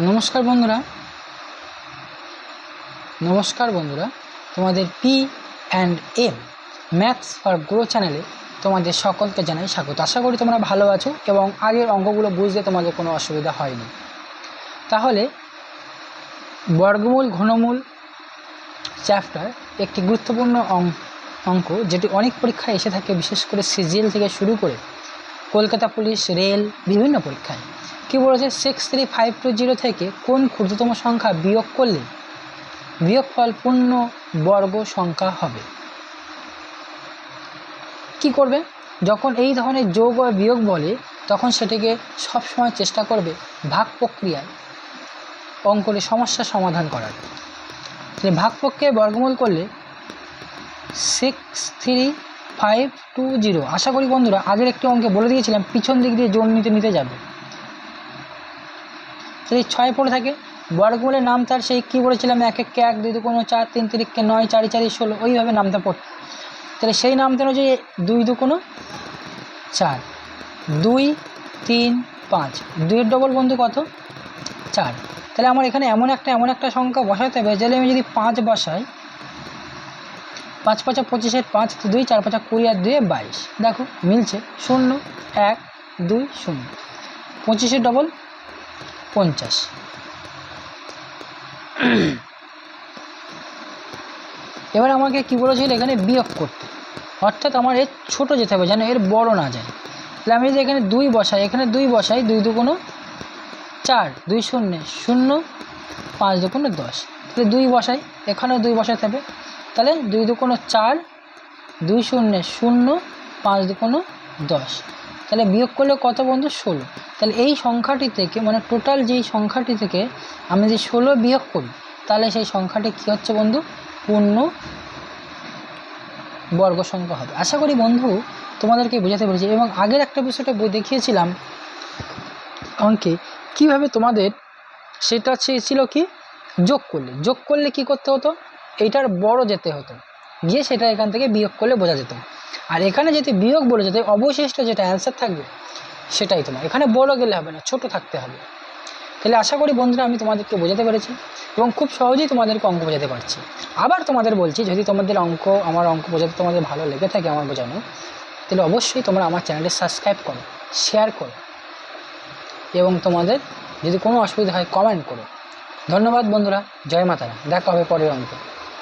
নমস্কার বন্ধুরা। নমস্কার বন্ধুরা, তোমাদের P and M maths for grow চ্যানেলে তোমাদের সকলকে জানাই স্বাগত। আশা করি তোমরা ভালো আছো এবং আগের অঙ্কগুলো বুঝতে তোমাদের কোনো অসুবিধা হয়নি। তাহলে, বর্গমূল, ঘনমূল চ্যাপ্টার একটি গুরুত্বপূর্ণ অঙ্ক যেটি অনেক পরীক্ষায় এসে থাকে, বিশেষ করে সিজিএল থেকে শুরু করে কলকাতা পুলিশ, রেল, বিভিন্ন পরীক্ষায়। কি বলেছে? Six three five two zero থেকে কোন ক্ষুদ্রতম সংখ্যা বিয়োগ করলে বিয়োগফল পূর্ণ বর্গ সংখ্যা হবে? কি করবে? যখন এই ধরনের যোগ ও বিয়োগ বলে, তখন সেটিকে সবসময় চেষ্টা করবে ভাগ প্রক্রিয়ায় অঙ্কনে সমস্যার সমাধান করার। ভাগ প্রক্রিয়ায় বর্গমূল করলে six three five two zero আশা করি বন্ধুরা, আগের একটি অঙ্কে বলে দিয়েছিলাম, পিছন দিক দিয়ে জোন নিতে নিতে যাবে। যদি ছয় পড়ে থাকে। বর্গমূলের নাম তার সেই কী বলেছিলাম? এক এক এক, দুই দুকোনো চার, তিন তিরিককে নয়, চারি চারি ষোলো, ওইভাবে নামটা পড়তে তাহলে সেই নামটা অনুযায়ী দুই দুকোনো চার। দুই, তিন, পাঁচ। দুইয়ের ডবল বন্ধু কত? চার। তাহলে আমার এখানে এমন একটা এমন একটা সংখ্যা বসাতে হবে যেলে আমি যদি পাঁচ বসাই, পাঁচ পাঁচা পঁচিশের পাঁচ, দুই, চার পাঁচা কুড়ি আর দুয়ে বাইশ। দেখো, মিলছে। শূন্য, এক, দুই, শূন্য। পঁচিশের ডবল পঞ্চাশ। এবার আমাকে কি বলেছিল এখানে বিয়োগ করতে? অর্থাৎ আমার এর ছোটো যেতে হবে, যেন এর বড় না যায়। তাহলে আমি যদি এখানে দুই বসাই, এখানে দুই বসাই, দুই দুগুণো চার, দুই শূন্য শূন্য, পাঁচ দুগুণো দশ। তাহলে দুই বসাই, এখানেও দুই বসাতে হবে। তাহলে দুই দুগুণো চার, দুই শূন্য শূন্য, পাঁচ দুগুণো দশ। তাহলে বিয়োগ করলে কত বন্ধু? ষোলো। তাহলে এই সংখ্যাটি থেকে মানে টোটাল যেই সংখ্যাটি থেকে আমি যদি ষোলো বিয়োগ করি, তাহলে সেই সংখ্যাটি কী হচ্ছে বন্ধু? পূর্ণ বর্গ সংখ্যা হবে। আশা করি বন্ধু, তোমাদেরকে বোঝাতে পেরেছি। এবং আগের একটা বিষয়টা বই দেখিয়েছিলাম অঙ্কে কীভাবে তোমাদের সেটা ছিল কি? যোগ করলে। যোগ করলে কি করতে হতো? এইটার বড় যেতে হতো। গিয়ে সেটা এখান থেকে বিয়োগ করলে বোঝা যেত। আর এখানে যদি বিয়োগ বলে যেতে, অবশিষ্ট যেটা অ্যান্সার থাকবে সেটাই তোমার। এখানে বড় গেলে হবে না, ছোট থাকতে হবে। তাহলে আশা করি বন্ধুরা আমি তোমাদেরকে বোঝাতে পেরেছি এবং খুব সহজেই তোমাদেরকে অঙ্ক বোঝাতে পারছি। আবার তোমাদের বলছি, যদি তোমাদের অঙ্ক, আমার অঙ্ক বোঝাতে তোমাদের ভালো লেগে থাকে আমার বোঝানো, তাহলে অবশ্যই তোমরা আমার চ্যানেলটি সাবস্ক্রাইব করো, শেয়ার করো। এবং তোমাদের যদি কোনো অসুবিধা হয় কমেন্ট করো। ধন্যবাদ বন্ধুরা, জয় মাতারা, দেখা হবে পরের অঙ্কে।